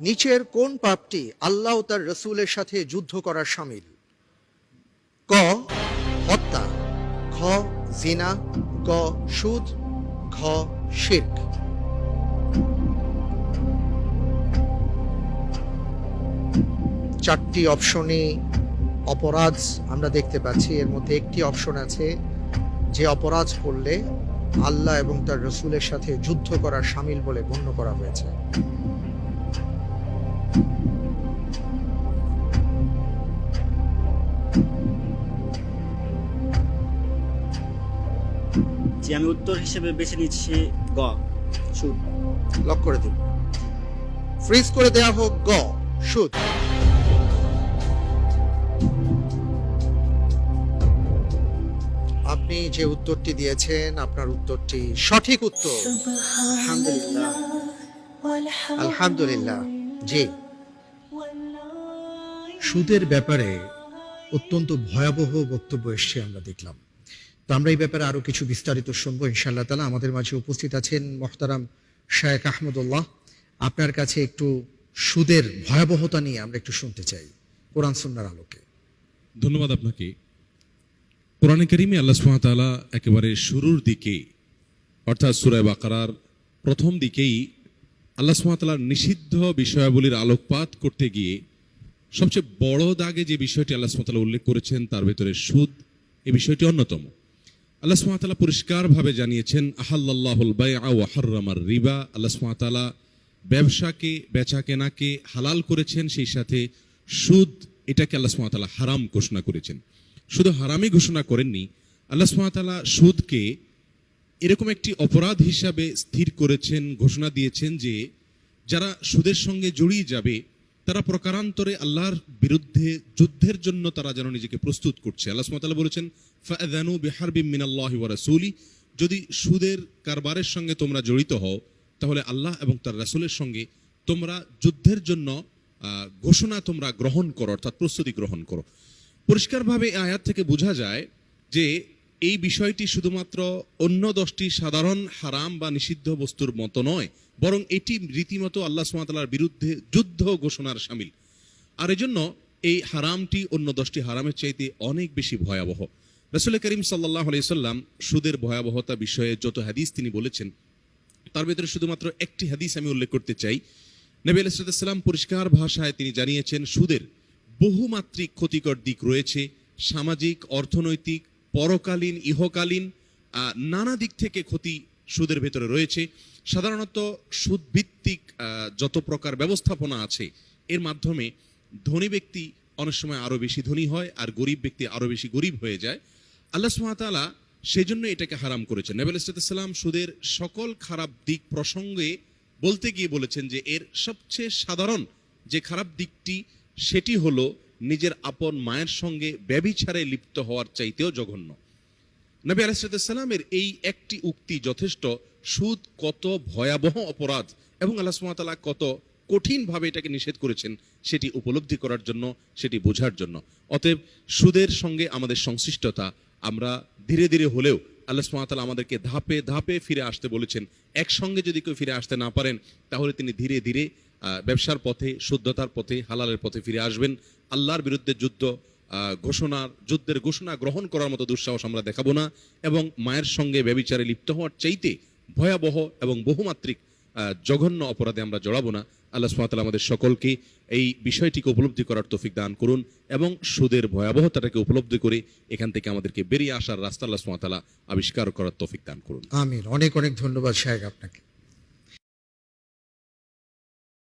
নিচের কোন পাপটি আল্লাহ তার রসুলের সাথে যুদ্ধ করার সামিল? ক, হত্যা। খ, জিনা। গ, সুদ। ঘ, শির্ক। চারটি অপশনে অপরাধ আমরা দেখতে পাচ্ছি। এর মধ্যে একটি অপশন আছে, যে অপরাধ করলে আল্লাহ এবং তার রসুলের সাথে যুদ্ধ করার সামিল বলে গণ্য করা হয়েছে। যে আমি উত্তর হিসেবে বেছে নিচ্ছি গ। সুদ। লক করে দিন। ফ্রিজ করে দেয়া হোক গ। সুদ। আপনি যে উত্তরটি দিয়েছেন আপনার উত্তরটি সঠিক উত্তর। আলহামদুলিল্লাহ। আলহামদুলিল্লাহ। জি। সুদের ব্যাপারে অত্যন্ত ভয়াবহ বক্তব্য এসছে আমরা দেখলাম। তো আমরা এই ব্যাপারে আরও কিছু বিস্তারিত শুনব, ইনশাআল্লাহ তালা আমাদের মাঝে উপস্থিত আছেন মোহতারাম শায়েক আহমদুল্লাহ। আপনার কাছে একটু সুদের ভয়াবহতা নিয়ে আমরা একটু শুনতে চাই, কোরআন সুন্নার আলোকে। ধন্যবাদ আপনাকে। কোরআনে করিমে আল্লাহ সুহামতাল্লাহ একেবারে শুরুর দিকে, অর্থাৎ সুরায় বাকারার প্রথম দিকেই আল্লাহ সুহামতাল্লাহ নিষিদ্ধ বিষয়াবলীর আলোকপাত করতে গিয়ে সবচেয়ে বড় দাগে যে বিষয়টি আল্লাহ সুহামতাল্লাহ উল্লেখ করেছেন, তার ভেতরে সুদ, এ বিষয়টি অন্যতম। আল্লাহ সুহামতাল্লাহ পরিষ্কারভাবে জানিয়েছেন আহাল্লাহুল বাই আহার রিবা। আল্লাহ সুহামতাল্লাহ ব্যবসাকে বেচা কেনাকে হালাল করেছেন, সেই সাথে সুদ, এটাকে আল্লাহ সুহামতাল্লাহ হারাম ঘোষণা করেছেন। শুধু হারামই ঘোষণা করেননি, আল্লাহ সুহামতাল্লাহ সুদকে এরকম একটি অপরাধ হিসাবে স্থির করেছেন, ঘোষণা দিয়েছেন যে, যারা সুদের সঙ্গে জড়িয়ে যাবে তারা প্রকারান্তরে আল্লাহর বিরুদ্ধে যুদ্ধের জন্য তারা যেন নিজেকে প্রস্তুত করছে। আল্লাহ বলেছেন মিনাল্লাহি ওয়া রাসূলি। যদি সুদের কারবারের সঙ্গে তোমরা জড়িত হও, তাহলে আল্লাহ এবং তার রাসূলের সঙ্গে তোমরা যুদ্ধের জন্য ঘোষণা তোমরা গ্রহণ করো, অর্থাৎ প্রস্তুতি গ্রহণ করো। পরিষ্কারভাবে আয়াত থেকে বোঝা যায় যে এই বিষয়টি শুধুমাত্র অন্য দশটি সাধারণ হারাম বা নিষিদ্ধ বস্তুর মতো নয়, বরং এটি রীতিমতো আল্লাহ সুমাতালার বিরুদ্ধে যুদ্ধ ঘোষণার সামিল। আর এজন্য এই হারামটি অন্য দশটি হারামের চাইতে অনেক বেশি ভয়াবহ। রসুল করিম সাল্লাহ সাল্লাম সুদের ভয়াবহতা বিষয়ে যত হাদিস তিনি বলেছেন, তার ভেতরে শুধুমাত্র একটি হাদিস আমি উল্লেখ করতে চাই। নবী আলাইসাল্লাম পরিষ্কার ভাষায় তিনি জানিয়েছেন, সুদের বহুমাত্রিক ক্ষতিকর দিক রয়েছে, সামাজিক, অর্থনৈতিক পরকালীন, ইহকালীন নানা দিক থেকে ক্ষতি সুদের ভেতরে রয়েছে। সাধারণত সুদভিত্তিক যত প্রকার ব্যবস্থাপনা আছে, এর মাধ্যমে ধনী ব্যক্তি অনেক সময় আরও বেশি ধনী হয় আর গরিব ব্যক্তি আরও বেশি গরিব হয়ে যায়। আল্লাহ সুহাতালা সেজন্য এটাকে হারাম করেছেন। নবী আলাইসাল্লাম সুদের সকল খারাপ দিক প্রসঙ্গে বলতে গিয়ে বলেছেন যে, এর সবচেয়ে সাধারণ যে খারাপ দিকটি, সেটি হলো নিজের আপন মায়ের সঙ্গে ব্যবিচারে লিপ্ত হওয়ার চাইতেও জঘন্য। নবী আলাইসাল্লামের এই একটি উক্তি যথেষ্ট। সুদ কত ভয়াবহ অপরাধ এবং আল্লাহ সুমাতালা কত কঠিনভাবে এটাকে নিষেধ করেছেন সেটি উপলব্ধি করার জন্য, সেটি বোঝার জন্য। অতএব সুদের সঙ্গে আমাদের সংশ্লিষ্টতা, আমরা ধীরে ধীরে হলেও আল্লাহ সুমাতালা আমাদেরকে ধাপে ধাপে ফিরে আসতে বলেছেন। একসঙ্গে যদি কেউ ফিরে আসতে না পারেন, তাহলে তিনি ধীরে ধীরে ব্যবসার পথে, শুদ্ধতার পথে, হালালের পথে ফিরে আসবেন। আল্লাহর বিরুদ্ধে যুদ্ধ ঘোষণার, যুদ্ধের ঘোষণা গ্রহণ করার মতো দুঃসাহস আমরা দেখাবো না। এবং মায়ের সঙ্গে ব্যবিচারে লিপ্ত হওয়ার চাইতে ভয়াবহ এবং বহুমাত্রিক জঘন্য অপরাধে আমরা জড়াবো না। আল্লাহ সুমাতাল আমাদের সকলকে এই বিষয়টিকে উপলব্ধি করার তৌফিক দান করুন এবং সুদের ভয়াবহতাটাকে উপলব্ধি করে এখান থেকে আমাদেরকে বেরিয়ে আসার রাস্তা আল্লাহ সুমাতালা আবিষ্কার করার তৌফিক দান করুন। আমিন। অনেক অনেক ধন্যবাদ শাহেক আপনাকে।